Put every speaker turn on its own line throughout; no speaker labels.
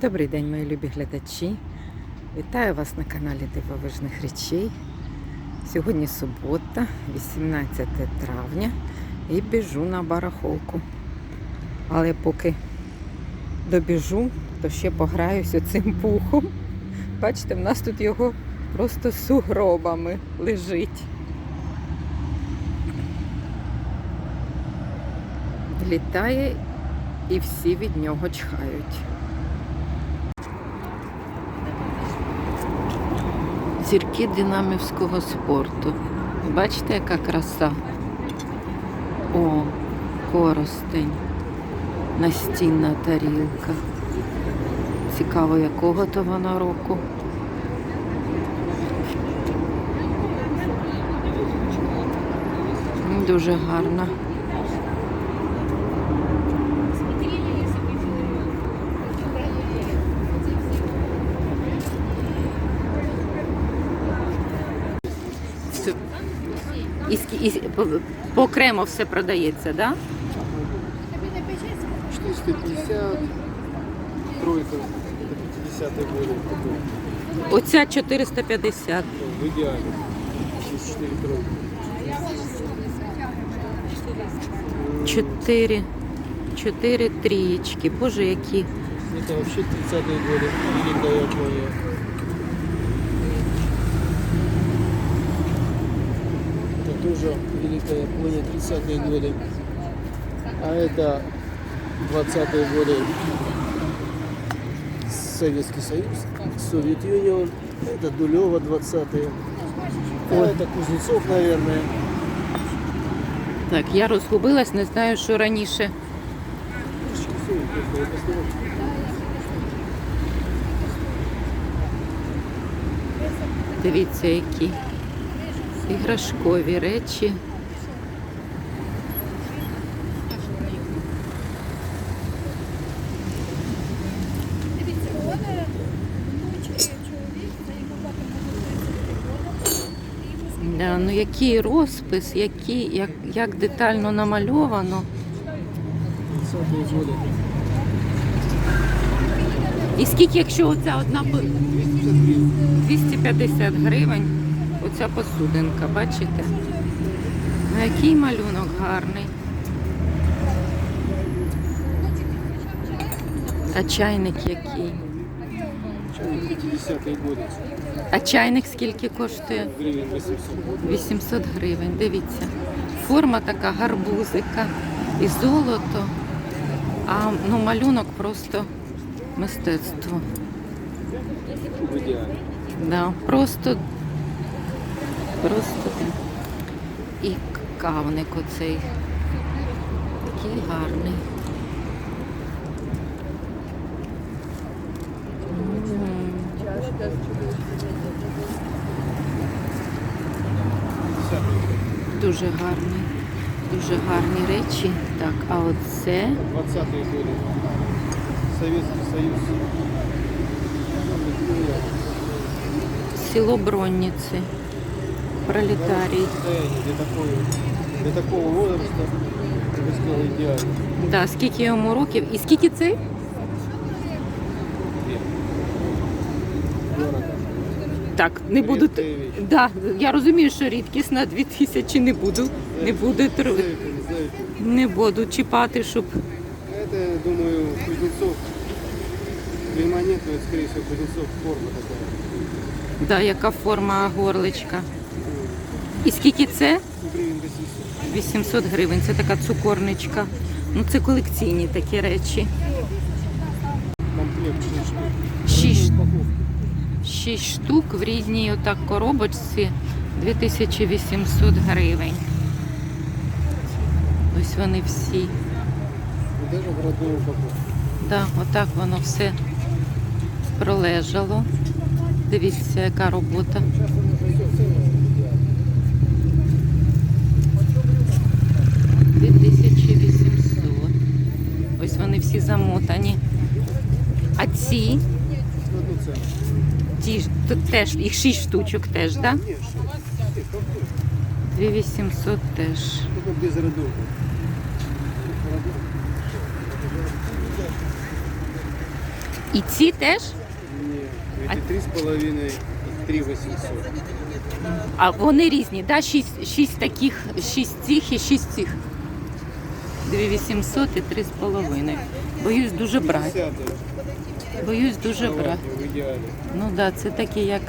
Добрий день, мої любі глядачі. Вітаю вас на каналі Дивовижних речей. Сьогодні субота, 18 травня, і біжу на барахолку. Але поки добіжу, то ще пограюся цим пухом. Бачите, в нас тут його просто сугробами лежить. Літає і всі від нього чхають. Зірки динамівського спорту. Бачите, яка краса? О, коростень. Настінна тарілка. Цікаво, якого то вона року. Дуже гарна. Це- І, скі- і, по, по окремо все продається, так? Да?
450, тройка, это 50 годы, такой,
Оця 450.
в идеале. 64 тройка.
Чотири. Чотири трієчки. Боже, які.
Это вообще 30-е годы, Великая Япония. тоже Великая Япония, 30-е годы. А это 20-е годы Советский Союз, Совет Юнион. Это Дулева 20-е. А это Кузнецов, наверное.
Так, я розгубилась, не знаю, що раніше. Дивіться, які іграшкові речі.
Дивіться, у мене внучки чоловік, це йому батько було 33 роки.
Да, ну який розпис, який, як, як детально намальовано. І скільки, якщо оця одна по- 250 гривень, оця посудинка, бачите? Ну, який малюнок гарний. А чайник який?
Чайник 50-е годы.
А чайник скільки коштує?
800.
800 гривень. Дивіться. Форма така гарбузика і золото. А ну, малюнок просто мистецтво. Да, просто, просто і кавник оцей. Такий гарний. Дуже гарний. Дуже гарні речі. Так, а оце
20-е годы. Советский Союз.
село Бронниці Пролетарій.
Состояние для такого, для такого возраста, я бы сказал, идеально.
Да, скільки йому років? І скільки цей?
Дорого.
Так, не буду.
Рідка річ.
Да, я розумію, що рідкісна 2000 не буду. Не буду тр-
Знаете, не знаете.
не буду чіпати, щоб.
А Это, я думаю, Кузнецов. Клейма нет, но это, скорее всего, Кузнецов форма такая.
Да, яка форма горличка. І скільки це?
800.
800 гривень. Це така цукорничка. Ну, це колекційні такі речі.
Комплект 6 штук.
Шість, штук в рідній отак коробочці 2800 гривень. Ось вони всі. Да, отак воно все пролежало. Дивіться, яка робота. 2800. Ось вони всі замотані. А ці,
В одну цену.
ті ж тут теж, їх 6 штучок теж, так? Да? 2800 теж. І ці теж?
С половиной и три восемьсот.
А вони різні, да? Шість, шість таких, шість цих і шість цих. 2800 і 3,5. Боюсь дуже брати. Боюсь дуже брати.
в идеале.
Ну так, да, це такі як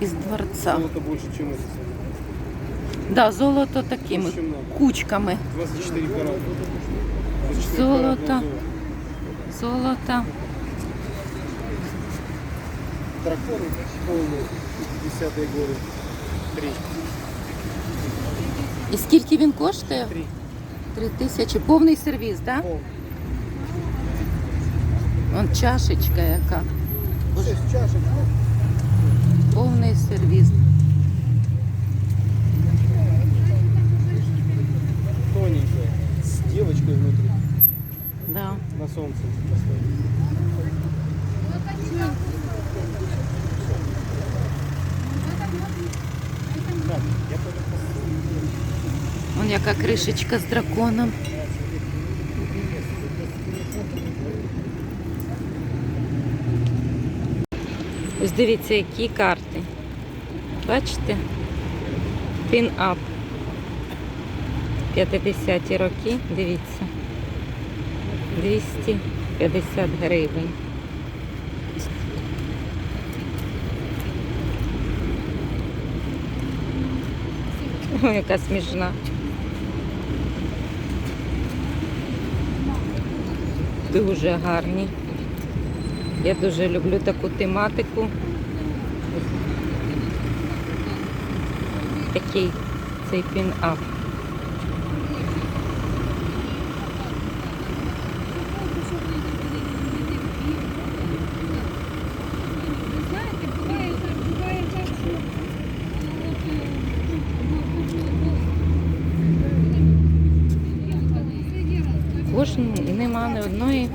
із дворця.
Золото больше, чем это.
Да, золото такими
Больше, чем надо.
кучками.
24 карата. 24
Золото.
каратного золота.
Золото.
Дракон полный, 50-е годы. Три.
І скільки він коштує?
Три.
Три тисячі. Повний сервіс, так? Да?
Пол.
Вон чашечка яка. Повний сервіс.
Тоненькая. С девочкой внутри.
Да.
На солнце
Вон яка кришечка з драконом. Ось дивіться, які карти. Бачите? Пін-ап. 50-ті роки, дивіться. 250 гривень. Ой, яка смішна. Дуже гарні. Я дуже люблю таку тематику. Такий цей пін-ап. Кожен і нема ні одної,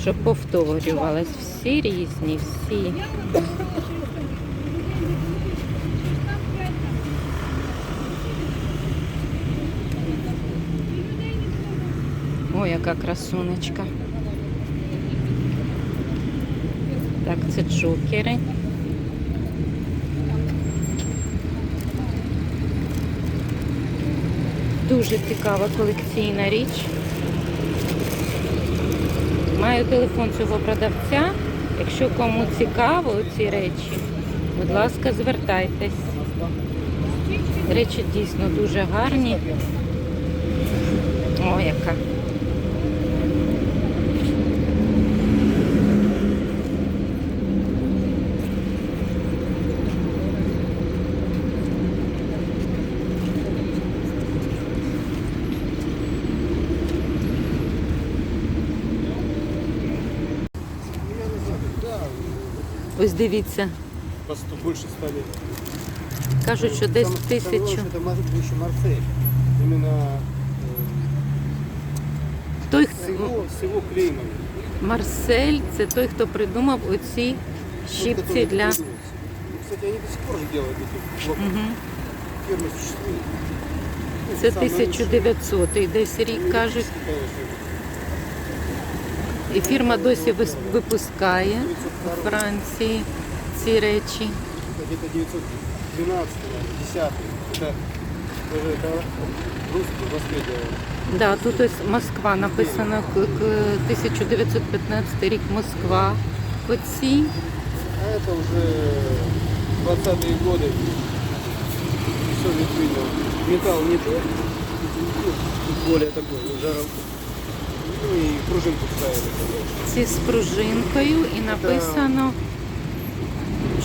щоб повторювалась. Всі різні, всі. Ой, яка красунечка. Так, це джокери. Дуже цікава колекційна річ. Маю телефон цього продавця. Якщо кому цікаво ці речі, будь ласка, звертайтесь. Речі дійсно дуже гарні. О, яка. Ось дивіться.
По сто, больше ста лет.
Кажуть, що десь
Самое- самое главное,
тисячу.
что Это может быть еще Марсель. Именно
Той,
э, с
хто
его, с его клеймом.
Марсель це той, хто придумав оці
Тот,
щипці
который
для.
придумался. Кстати, они до сих пор же делают эти блоки.
Угу.
Фирма существует. Ну,
Це
самые
1900 десь рік
лучшие.
кажуть.
Конечно.
І фірма досі вис- випускає у Франції ці речі.
Это где-то 912 наверное, 10 Это тоже это русский в Москве делали.
Да, тут ось Москва написано к- к 1915 рік Москва. Оці
А это уже 20-е годы. Все витрина. Металл не тот, ну, более такой, жаром. Ну и пружинку ставили.
ці з пружинкою і написано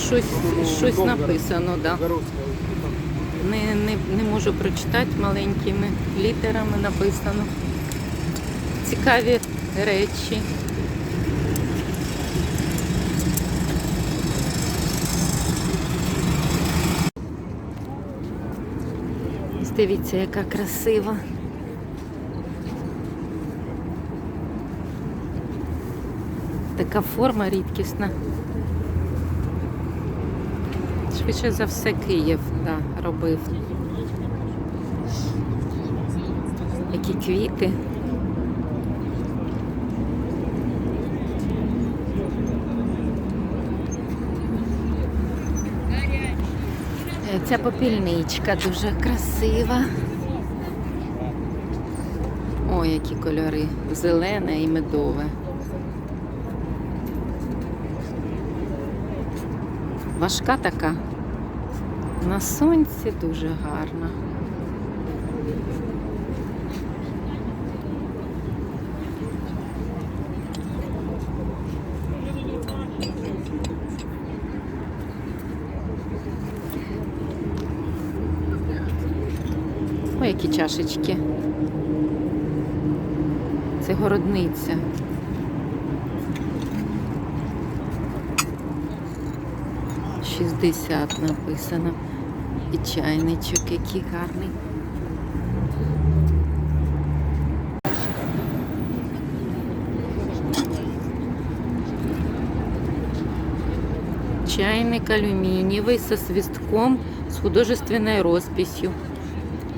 щось, щось написано, да. Не, не, не можу прочитати маленькими літерами написано. Цікаві речі. Дивіться, яка красива. Така форма рідкісна. Швидше за все Київ да, робив. Які квіти. Ця попільничка дуже красива. Ой, які кольори. Зелене і медове. Важка така. На сонці дуже гарна. Ой, які чашечки. Це городниця. Шістдесят написано. І чайничок, який гарний. Чайник алюминиевый со свистком с художественной росписью.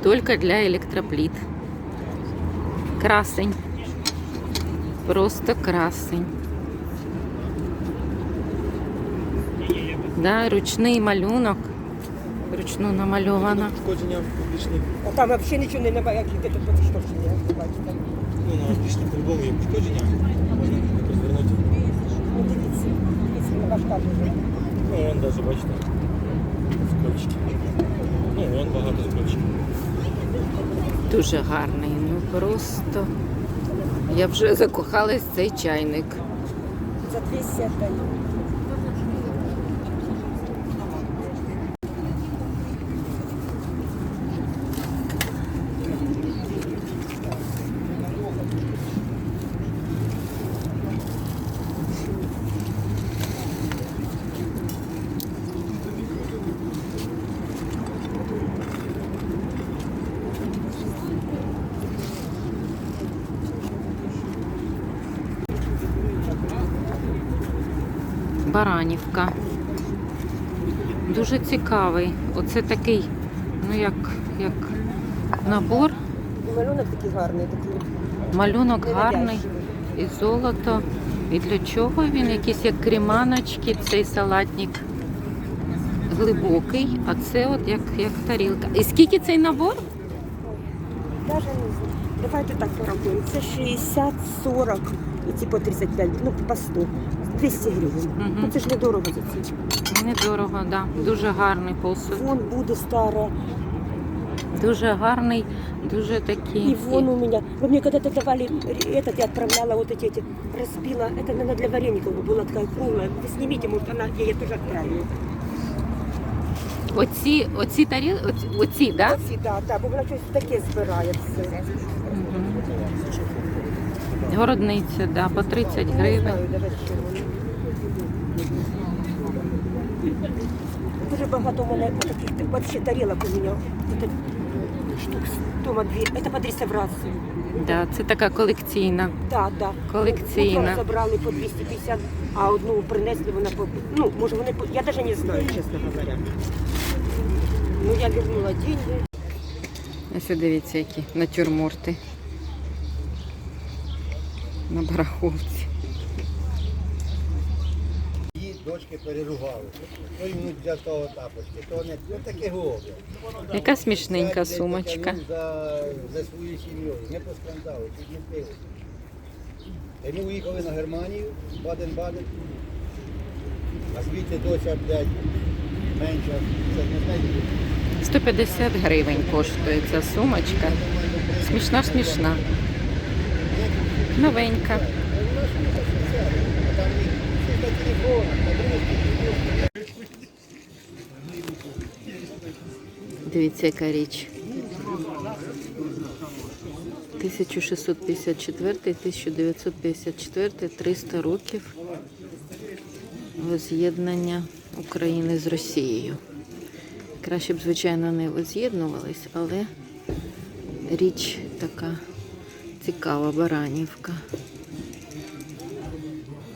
Только для электроплит. Красень. Просто красень. Да, ручний малюнок. Ручну намальовано.
Шкодження публічні.
А там взагалі нічого не немає, як йде тут потішковщині, бачите.
Ну, на публічні по-любому є пошкодження. Можна якось звернути.
Ну дивіться, дивіться.
Ну, вон навіть, бачите, скольчики. Ну, вон багато скольчиків.
Дуже гарний. Ну просто. Я вже закохалась в цей чайник.
За 200 отдаю.
Баранівка. Дуже цікавий. Оце такий, ну як, як набор.
І малюнок такий гарний, такий.
Малюнок гарний і золото. І для чого він? Якісь як креманочки, цей салатник глибокий, а це от як, як тарілка. І скільки цей набор?
Даже не знаю. Давайте так порахуємо. Це 60, 40 і ці по 35, ну по 100. 200 гривень.
Мгм.
Ну це ж недорого за це.
Недорого, да. Дуже гарний посуд.
Вон буде стара.
Дуже гарний, дуже такий.
И вон у меня. Вы мне когда-то давали этот, я отправляла вот эти, эти разбила. Это, наверное, для вареников была такая круглая. Вы снимите, может, она, я ей тоже отправлю.
Оці, оці таріл, оці, оці да?
Оці, да, да, бо вона щось таке збирає все.
Мгм. Городниця, да, по 30
Не
гривень.
знаю даже, що вони. Багато у мене таких вообще тарілок у мене. Это штук дома дві. Это под реставрацию.
Да, це така колекційна.
Да, да.
Колекційна.
Забрали по 250, а одну принесли вона по... Ну, може вони... по- Я даже не знаю, чесно говоря. Ну, я вернула деньги.
Ось дивіться, які натюрморти. На барахолці.
Її переругали. То йому для того тапочки, то не ну, таке голубе.
Яка смішненька сумочка.
За, за свою сім'ю. Не постраждали, чуть не пили. І ми уїхали на Германію, Баден-Баден. А звідти доча, блядь, менша. Це не знаю.
150 гривень коштує ця сумочка. Смішна смішна. Новенька.
А там їх на телефонах, на других
Дивіться, яка річ. 1654-1954, 300 років воз'єднання України з Росією. Краще б, звичайно, не воз'єднувались, але річ така цікава, Баранівка.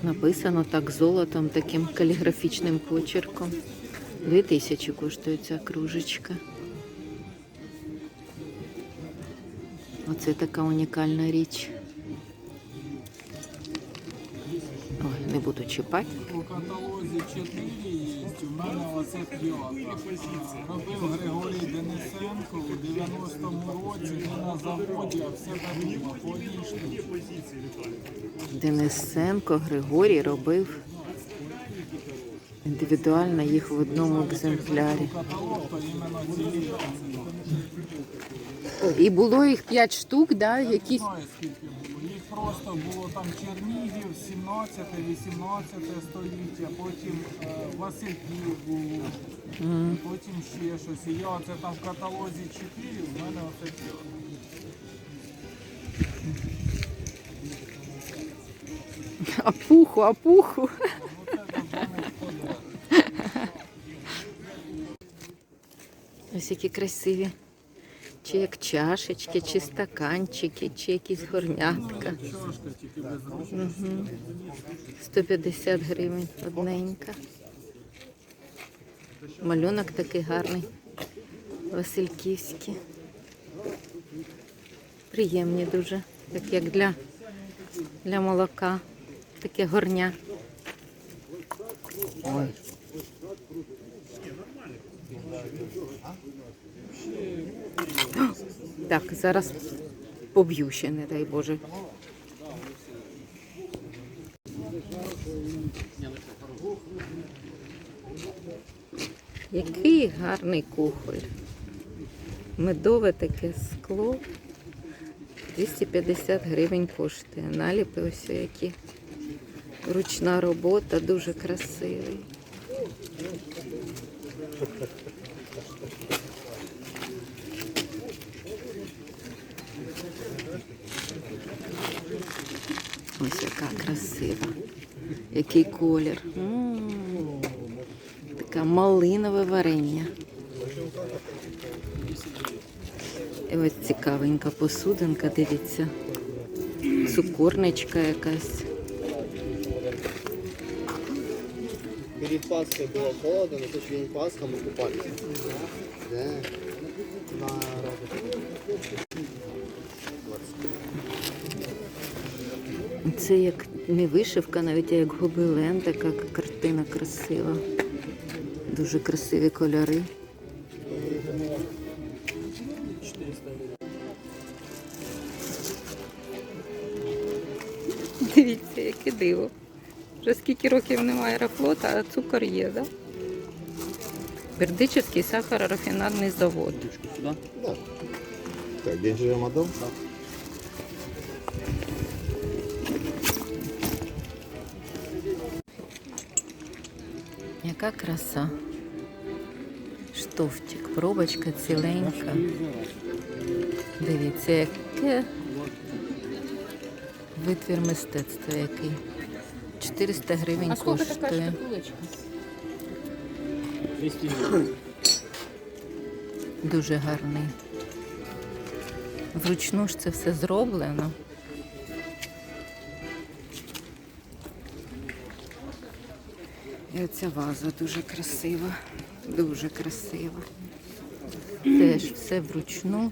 Написано так золотом, таким каліграфічним почерком. Дві тисячі коштує ця кружечка. Оце така унікальна річ. буду чіпати.
У каталозі 4 є, у мене оце п'ята. Робив Григорій Денисенко у 90-му році не на заводі, а все вдома, по
Денисенко Григорій робив індивідуально їх в одному екземплярі. І було їх 5 штук, да,
якісь. 90 було там Чернігів, 17, 18 століття, потім е, Васильків було, потім ще щось. І я оце там в каталозі 4, в мене оце 5.
Апуху, апуху. Ну це. Ну, Ось які красиві. Чи як чашечки, чи стаканчики, чи якісь горнятка.
Чашка тільки без ручки.
150 гривень одненька. Малюнок такий гарний. Васильківський. Приємні дуже, так як для, для молока. Таке горня. Ой. Так, зараз поб'ю ще, не дай Боже. Який гарний кухоль. Медове таке скло. 250 гривень коштує. Наліпи ось які. Ручна робота, дуже красивий. Ось яка красива. Який колір. М, Таке малинове варення. І ось цікавенька посудинка, дивіться. Цукорничка якась.
Перед Пасхой было холодно, но после день Пасха мы купались. Да. На
Це як не вишивка, навіть а як гобелен, така картина красива. Дуже красиві кольори. Дивіться, яке диво. Вже скільки років немає аерофлота, а цукор є, так? Да? Бердичівський сахарорафінадний завод.
Так, де живе мадам?
Яка краса. Штовчик, пробочка ціленька. Дивіться, яке витвір мистецтва який. 400 гривень коштує. Дуже гарний. Вручну ж це все зроблено. І оця ваза дуже красива, дуже красива. Теж все вручну.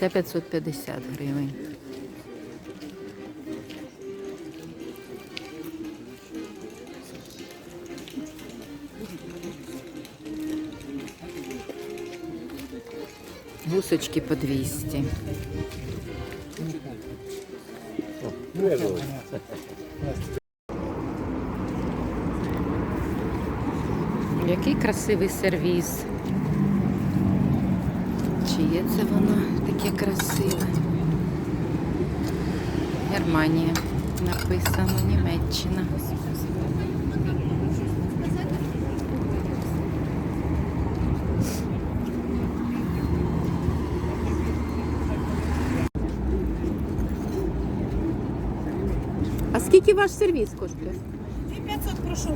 Це 550 гривень. Гусочки по 200. Який красивий сервіс. Чиє це воно таке красиве? Германія. Написано Німеччина. А скільки ваш сервіс коштує?
500 прошу.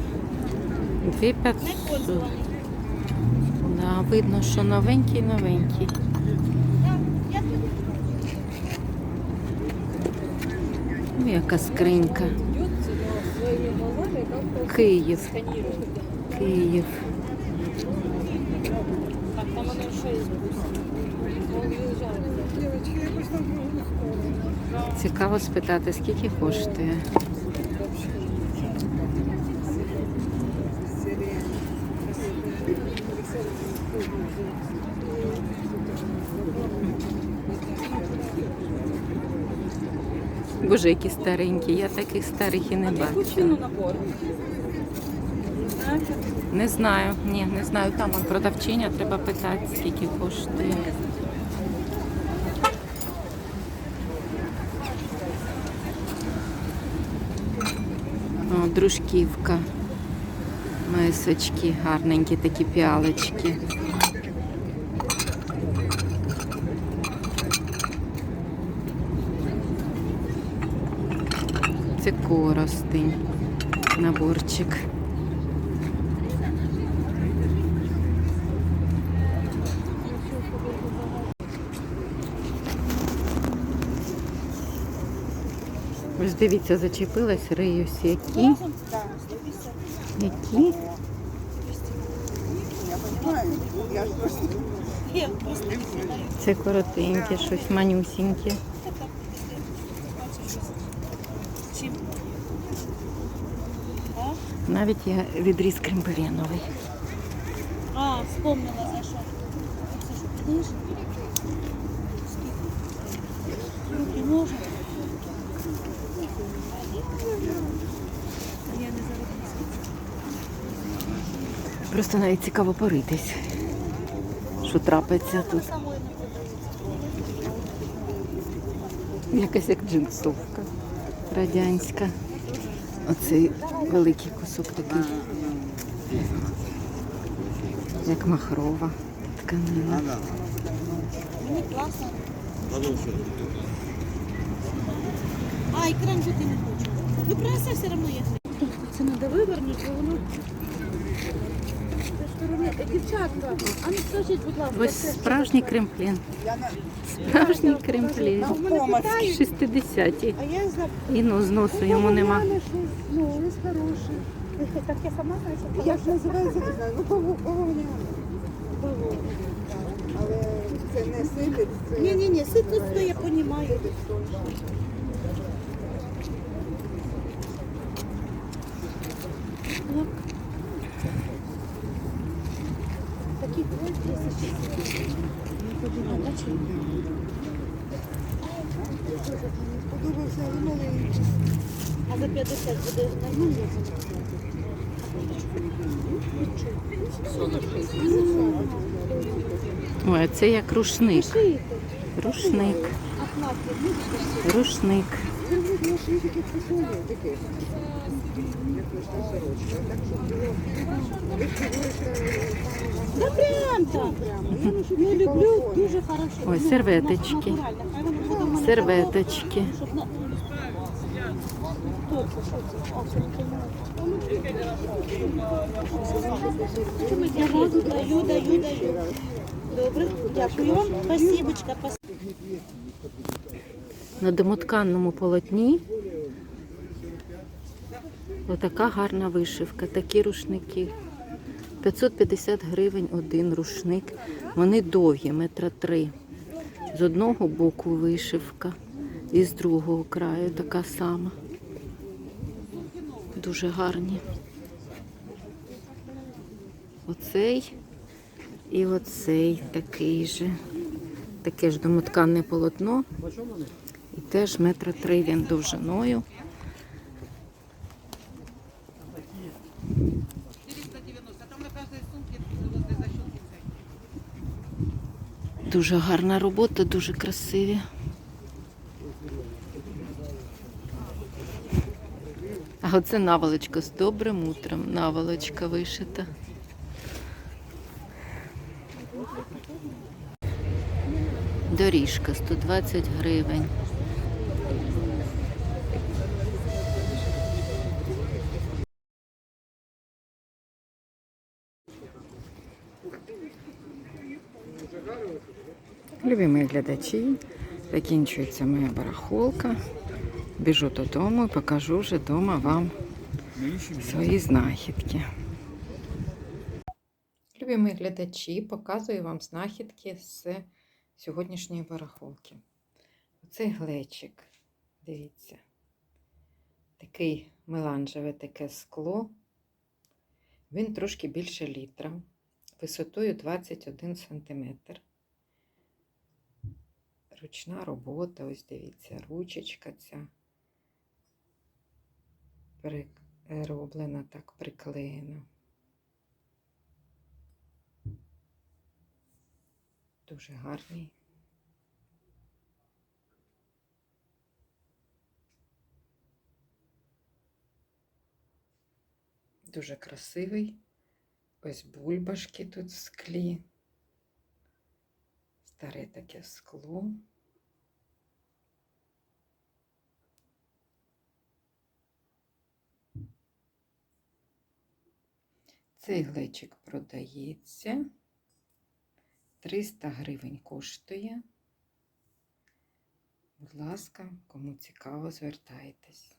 2500. Да, видно, що новенький, новенький. Ну, яка скринька. Київ. Київ.
Так, там воно ще є.
Цікаво спитати, скільки коштує. Боже, які старенькі, я таких старих і не бачила. Не знаю, ні, не знаю. Там он продавчиня, треба питати, скільки коштує. О, дружківка. Мисочки, гарненькі такі піалочки. Коростень. Наборчик. Ось дивіться, зачепилась, риюсь. Які? Які? Це коротеньке, щось манюсіньке. Навіть є відріз кремпеленовий.
А, вспомнила за що. Це ж книж. Руки можна? Я не заробляю.
Просто навіть цікаво поритись, що трапиться тут. Якась як джинсовка радянська. Оцей великий кусок такий. Як махрова тканина.
Мені класно. А, і крем же ти не хочу. Ну принеси все одно є. Це треба вивернути, бо воно... Дівчатка, а ну скажіть, будь ласка,
Ось справжній кремплін. Справжній кремплін. 60-ті.
А я за
І ну, зносу йому нема.
Ну, він хороший. Так я сама знаю,
Як називається, не знаю. Ну, пововня. Але це не силить, це
Ні, ні, ні, ситництво я розумію. Такі тисячі. А, бачите?
Подобався але маленький.
А за 50 буде нормально?
Ой, це як рушник. Рушник. Рушник.
Це видно, що є таке фасоне, таке. Як ночна сорочка. Так, щоб було... Ви ж говорите,
Да прям так.
такі
люблю дуже хорошо.
Ой, серветочки. Серветочки.
не Я раду даю, даю, даю. Добре, дякую вам. Спасибочка.
На домотканному полотні отака гарна вишивка, такі рушники. 550 гривень один рушник. Вони довгі, метра три. З одного боку вишивка і з другого краю така сама. Дуже гарні. Оцей і оцей такий же. Таке ж домотканне полотно. І теж метра три він довжиною. Дуже гарна робота, дуже красиві. А оце наволочка з добрим утром. Наволочка вишита. Доріжка 120 гривень. Любимі глядачі, закінчується моя барахолка. Біжу додому і покажу вже вдома вам свої знахідки. Любимі глядачі, показую вам знахідки з сьогоднішньої барахолки. Оцей глечик, дивіться, такий меланжеве таке скло. Він трошки більше літра, висотою 21 см. Ручна робота, ось дивіться, ручечка ця перероблена так приклеєна. Дуже гарний. Дуже красивий. Ось бульбашки тут в склі. Старе таке скло. Цей глечик продається. 300 гривень коштує. Будь ласка, кому цікаво, звертайтесь.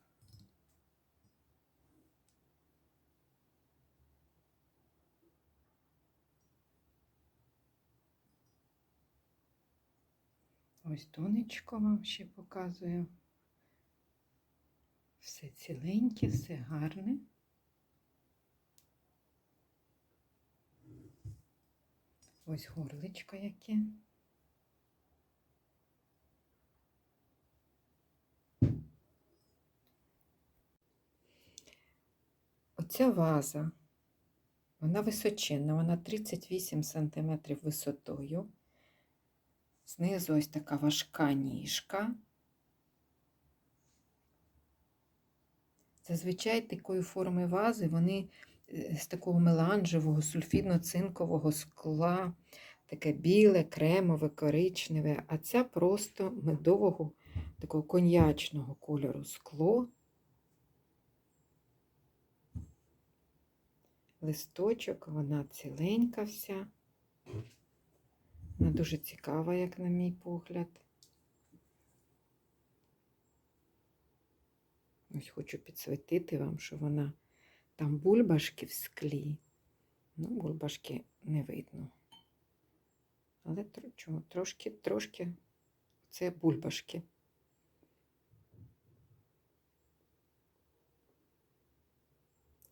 Ось донечко вам ще показую. Все ціленьке, все гарне. Ось горличко яке. Оця ваза, вона височенна, вона 38 см висотою. Знизу ось така важка ніжка. Зазвичай такої форми вази вони з такого меланжевого, сульфідно-цинкового скла, таке біле, кремове, коричневе, а ця просто медового, такого коньячного кольору скло. Листочок, вона ціленька вся. Вона дуже цікава, як на мій погляд. Ось хочу підсвітити вам, що вона там бульбашки в склі. Ну, бульбашки не видно. Але чого, трошки, трошки це бульбашки.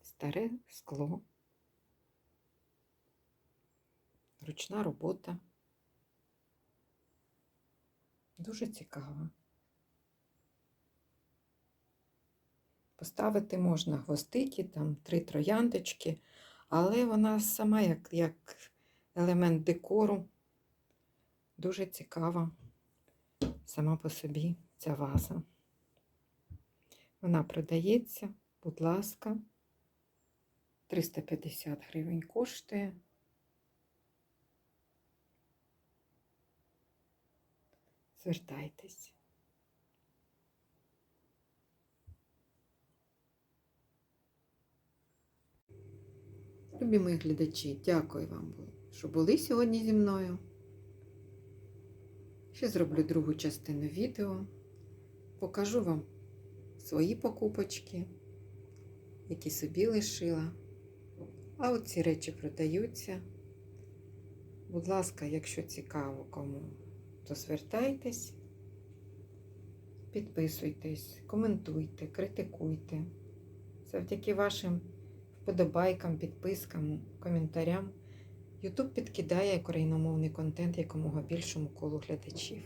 Старе скло. Ручна робота. Дуже цікава. Поставити можна гвоздики, там три трояндочки, але вона сама як, як елемент декору. Дуже цікава сама по собі ця ваза. Вона продається, будь ласка, 350 гривень коштує. Звертайтесь. Любі мої глядачі, дякую вам, що були сьогодні зі мною. Ще зроблю другу частину відео. Покажу вам свої покупочки, які собі лишила. А от ці речі продаються. Будь ласка, якщо цікаво кому, то звертайтесь, підписуйтесь, коментуйте, критикуйте. Завдяки вашим вподобайкам, підпискам, коментарям YouTube підкидає україномовний контент якомога більшому колу глядачів.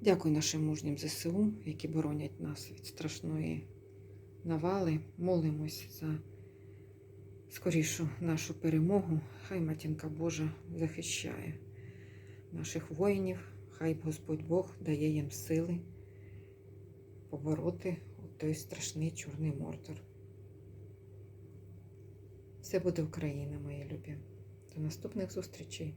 Дякую нашим мужнім ЗСУ, які боронять нас від страшної навали. Молимось за скорішу нашу перемогу. Хай матінка Божа захищає наших воїнів, хай Господь Бог дає їм сили побороти той страшний чорний мордор. Все буде Україна, мої любі. До наступних зустрічей!